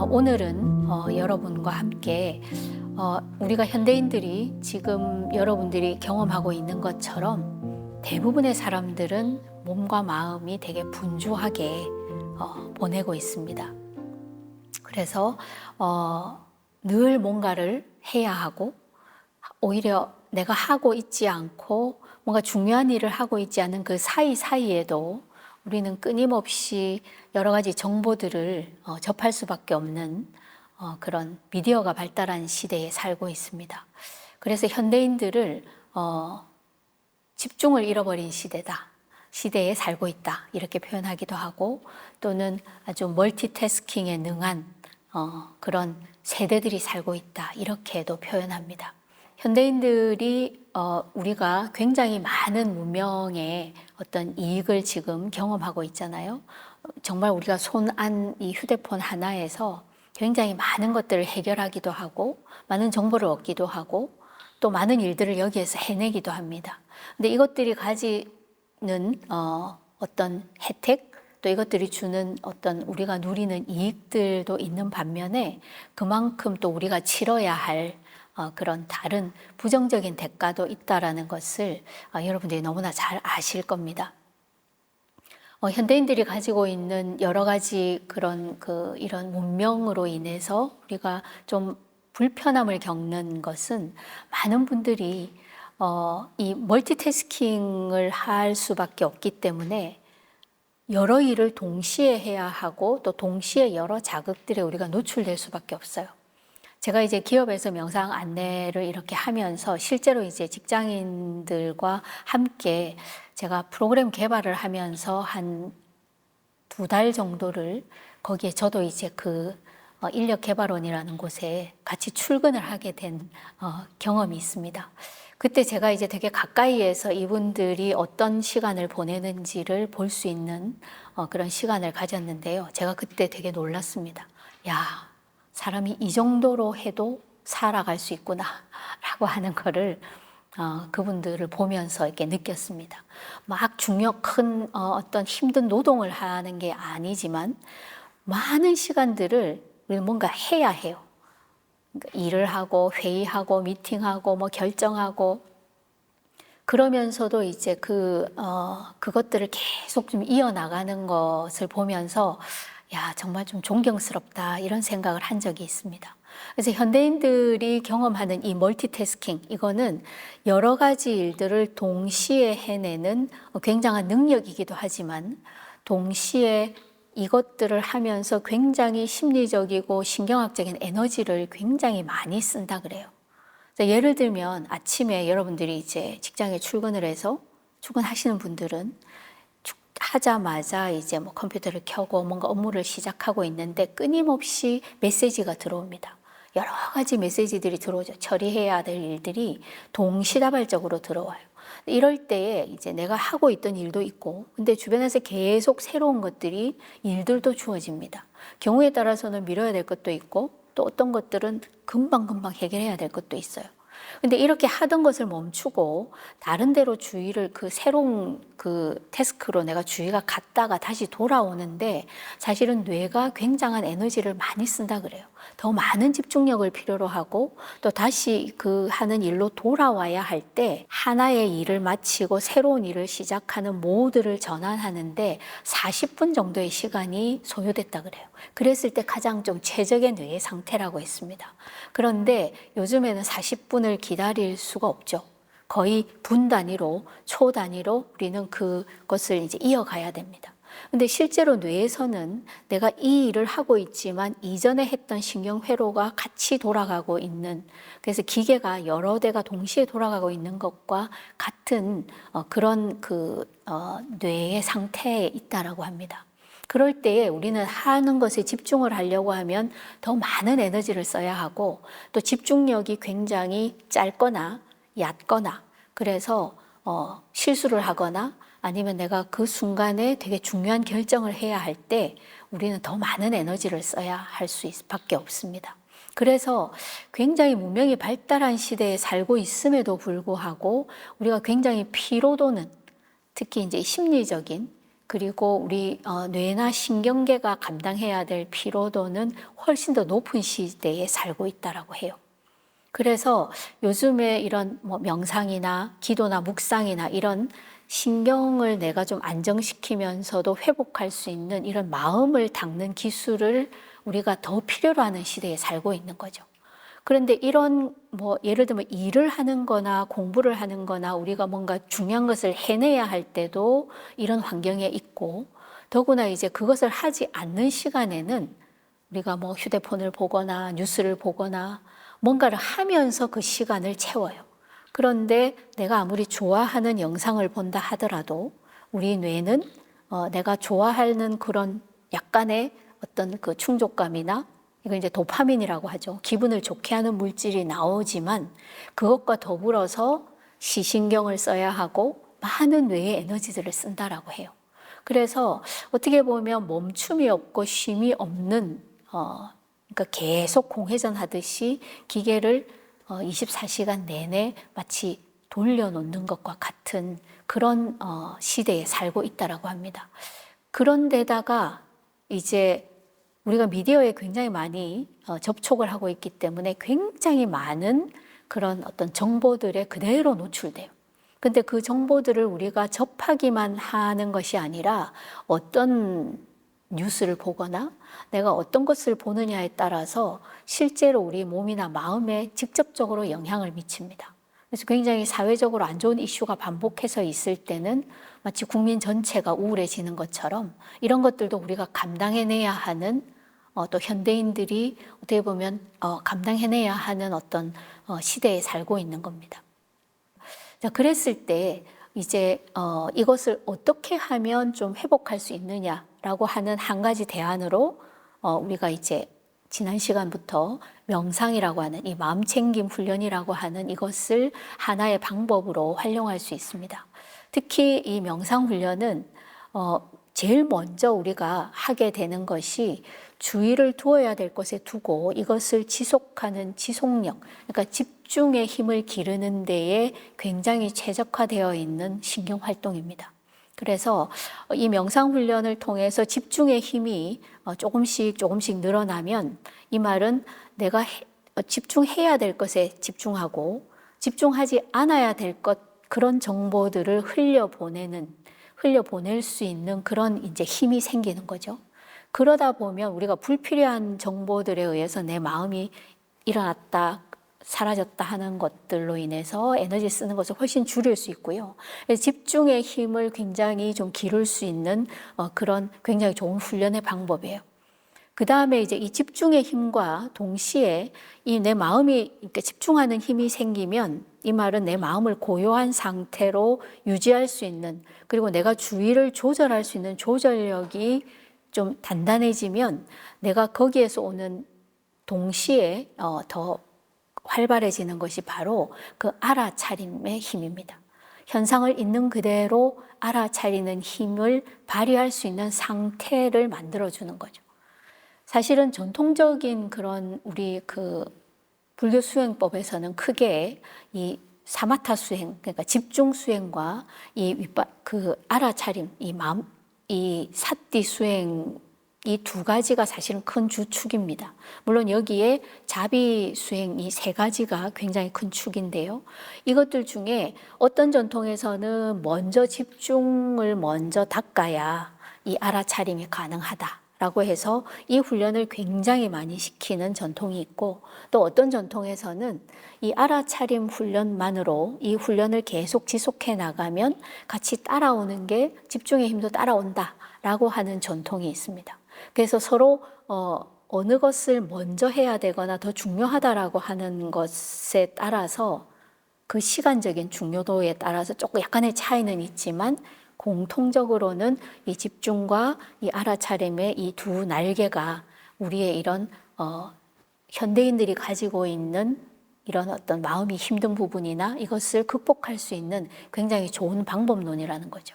어, 오늘은 어, 여러분과 함께 어, 우리가 현대인들이 지금 여러분들이 경험하고 있는 것처럼 대부분의 사람들은 몸과 마음이 되게 분주하게 어, 보내고 있습니다. 그래서 어, 늘 뭔가를 해야 하고 오히려 내가 하고 있지 않고 뭔가 중요한 일을 하고 있지 않은 그 사이사이에도 우리는 끊임없이 여러 가지 정보들을 어, 접할 수밖에 없는 어, 그런 미디어가 발달한 시대에 살고 있습니다. 그래서 현대인들을 어, 집중을 잃어버린 시대다. 시대에 살고 있다. 이렇게 표현하기도 하고 또는 아주 멀티태스킹에 능한 어, 그런 세대들이 살고 있다. 이렇게도 표현합니다. 현대인들이 어, 우리가 굉장히 많은 문명의 어떤 이익을 지금 경험하고 있잖아요. 정말 우리가 손 안 이 휴대폰 하나에서 굉장히 많은 것들을 해결하기도 하고 많은 정보를 얻기도 하고 또 많은 일들을 여기에서 해내기도 합니다. 근데 이것들이 가지는 어, 어떤 혜택 또 이것들이 주는 어떤 우리가 누리는 이익들도 있는 반면에 그만큼 또 우리가 치러야 할 어, 그런 다른 부정적인 대가도 있다라는 것을 어, 여러분들이 너무나 잘 아실 겁니다. 어, 현대인들이 가지고 있는 여러 가지 그런 그 이런 문명으로 인해서 우리가 좀 불편함을 겪는 것은 많은 분들이 어, 이 멀티태스킹을 할 수밖에 없기 때문에 여러 일을 동시에 해야 하고 또 동시에 여러 자극들에 우리가 노출될 수밖에 없어요. 제가 이제 기업에서 명상 안내를 이렇게 하면서 실제로 이제 직장인들과 함께 제가 프로그램 개발을 하면서 한 두 달 정도를 거기에 저도 이제 그 어, 인력 개발원이라는 곳에 같이 출근을 하게 된 어, 경험이 있습니다. 그때 제가 이제 되게 가까이에서 이분들이 어떤 시간을 보내는지를 볼 수 있는 어, 그런 시간을 가졌는데요. 제가 그때 되게 놀랐습니다. 야, 사람이 이 정도로 해도 살아갈 수 있구나. 라고 하는 거를 어, 그분들을 보면서 이렇게 느꼈습니다. 막 중요 큰 어, 어떤 힘든 노동을 하는 게 아니지만 많은 시간들을 뭔가 해야 해요. 그러니까 일을 하고 회의하고 미팅하고 뭐 결정하고 그러면서도 이제 그 어, 그것들을 계속 좀 이어 나가는 것을 보면서 야 정말 좀 존경스럽다 이런 생각을 한 적이 있습니다. 그래서 현대인들이 경험하는 이 멀티태스킹 이거는 여러 가지 일들을 동시에 해내는 굉장한 능력이기도 하지만 동시에 이것들을 하면서 굉장히 심리적이고 신경학적인 에너지를 굉장히 많이 쓴다 그래요. 예를 들면 아침에 여러분들이 이제 직장에 출근을 해서 출근하시는 분들은 하자마자 이제 뭐 컴퓨터를 켜고 뭔가 업무를 시작하고 있는데 끊임없이 메시지가 들어옵니다. 여러 가지 메시지들이 들어오죠. 처리해야 될 일들이 동시다발적으로 들어와요. 이럴 때에 이제 내가 하고 있던 일도 있고, 근데 주변에서 계속 새로운 것들이 일들도 주어집니다. 경우에 따라서는 미뤄야 될 것도 있고, 또 어떤 것들은 금방금방 해결해야 될 것도 있어요. 근데 이렇게 하던 것을 멈추고 다른 데로 주의를 그 새로운 그 태스크로 내가 주의가 갔다가 다시 돌아오는데 사실은 뇌가 굉장한 에너지를 많이 쓴다 그래요. 더 많은 집중력을 필요로 하고 또 다시 그 하는 일로 돌아와야 할 때 하나의 일을 마치고 새로운 일을 시작하는 모드를 전환하는데 40분 정도의 시간이 소요됐다 그래요. 그랬을 때 가장 좀 최적의 뇌의 상태라고 했습니다. 그런데 요즘에는 40분 을 기다릴 수가 없죠. 거의 분 단위로, 초 단위로 우리는 그것을 이제 이어가야 됩니다. 근데 실제로 뇌에서는 내가 이 일을 하고 있지만 이전에 했던 신경회로가 같이 돌아가고 있는 그래서 기계가 여러 대가 동시에 돌아가고 있는 것과 같은 어, 그런 그 어, 뇌의 상태에 있다라고 합니다. 그럴 때에 우리는 하는 것에 집중을 하려고 하면 더 많은 에너지를 써야 하고 또 집중력이 굉장히 짧거나 얕거나 그래서 어, 실수를 하거나 아니면 내가 그 순간에 되게 중요한 결정을 해야 할 때 우리는 더 많은 에너지를 써야 할 수밖에 없습니다. 그래서 굉장히 문명이 발달한 시대에 살고 있음에도 불구하고 우리가 굉장히 피로도는 특히 이제 심리적인 그리고 우리 어, 뇌나 신경계가 감당해야 될 피로도는 훨씬 더 높은 시대에 살고 있다라고 해요. 그래서 요즘에 이런 뭐 명상이나 기도나 묵상이나 이런 신경을 내가 좀 안정시키면서도 회복할 수 있는 이런 마음을 닦는 기술을 우리가 더 필요로 하는 시대에 살고 있는 거죠. 그런데 이런 뭐 예를 들면 일을 하는 거나 공부를 하는 거나 우리가 뭔가 중요한 것을 해내야 할 때도 이런 환경에 있고 더구나 이제 그것을 하지 않는 시간에는 우리가 뭐 휴대폰을 보거나 뉴스를 보거나 뭔가를 하면서 그 시간을 채워요. 그런데 내가 아무리 좋아하는 영상을 본다 하더라도 우리 뇌는 어, 내가 좋아하는 그런 약간의 어떤 그 충족감이나 이거 이제 도파민이라고 하죠. 기분을 좋게 하는 물질이 나오지만 그것과 더불어서 시신경을 써야 하고 많은 뇌의 에너지들을 쓴다라고 해요. 그래서 어떻게 보면 멈춤이 없고 쉼이 없는 어 그러니까 계속 공회전 하듯이 기계를 어 24시간 내내 마치 돌려놓는 것과 같은 그런 어 시대에 살고 있다라고 합니다. 그런데다가 이제 우리가 미디어에 굉장히 많이 어, 접촉을 하고 있기 때문에 굉장히 많은 그런 어떤 정보들에 그대로 노출돼요. 근데 그 정보들을 우리가 접하기만 하는 것이 아니라 어떤 뉴스를 보거나 내가 어떤 것을 보느냐에 따라서 실제로 우리 몸이나 마음에 직접적으로 영향을 미칩니다. 그래서 굉장히 사회적으로 안 좋은 이슈가 반복해서 있을 때는 마치 국민 전체가 우울해지는 것처럼 이런 것들도 우리가 감당해내야 하는 어, 또 현대인들이 어떻게 보면 어, 감당해내야 하는 어떤 어, 시대에 살고 있는 겁니다. 자, 그랬을 때 이제 어, 이것을 어떻게 하면 좀 회복할 수 있느냐라고 하는 한 가지 대안으로 어, 우리가 이제 지난 시간부터 명상이라고 하는 이 마음 챙김 훈련이라고 하는 이것을 하나의 방법으로 활용할 수 있습니다. 특히 이 명상 훈련은 어, 제일 먼저 우리가 하게 되는 것이 주의를 두어야 될 것에 두고 이것을 지속하는 지속력, 그러니까 집중의 힘을 기르는 데에 굉장히 최적화되어 있는 신경 활동입니다. 그래서 이 명상 훈련을 통해서 집중의 힘이 어, 조금씩 조금씩 늘어나면 이 말은 내가 어, 집중해야 될 것에 집중하고 집중하지 않아야 될 것 그런 정보들을 흘려보내는 흘려보낼 수 있는 그런 이제 힘이 생기는 거죠. 그러다 보면 우리가 불필요한 정보들에 의해서 내 마음이 일어났다, 사라졌다 하는 것들로 인해서 에너지 쓰는 것을 훨씬 줄일 수 있고요. 집중의 힘을 굉장히 좀 기를 수 있는 어, 그런 굉장히 좋은 훈련의 방법이에요. 그 다음에 이제 이 집중의 힘과 동시에 이 내 마음이 이렇게 집중하는 힘이 생기면 이 말은 내 마음을 고요한 상태로 유지할 수 있는 그리고 내가 주의를 조절할 수 있는 조절력이 좀 단단해지면 내가 거기에서 오는 동시에 어, 더 활발해지는 것이 바로 그 알아차림의 힘입니다. 현상을 있는 그대로 알아차리는 힘을 발휘할 수 있는 상태를 만들어주는 거죠. 사실은 전통적인 그런 우리 그 불교 수행법에서는 크게 이 사마타 수행, 그러니까 집중 수행과 이 윗바, 그 알아차림, 이 마음, 이 사띠 수행 이 두 가지가 사실은 큰 주축입니다. 물론 여기에 자비 수행 이 세 가지가 굉장히 큰 축인데요. 이것들 중에 어떤 전통에서는 먼저 집중을 먼저 닦아야 이 알아차림이 가능하다. 라고 해서 이 훈련을 굉장히 많이 시키는 전통이 있고 또 어떤 전통에서는 이 알아차림 훈련만으로 이 훈련을 계속 지속해 나가면 같이 따라오는 게 집중의 힘도 따라온다 라고 하는 전통이 있습니다. 그래서 서로 어, 어느 것을 먼저 해야 되거나 더 중요하다라고 하는 것에 따라서 그 시간적인 중요도에 따라서 조금 약간의 차이는 있지만 공통적으로는 이 집중과 이 알아차림의 이 두 날개가 우리의 이런 어, 현대인들이 가지고 있는 이런 어떤 마음이 힘든 부분이나 이것을 극복할 수 있는 굉장히 좋은 방법론이라는 거죠.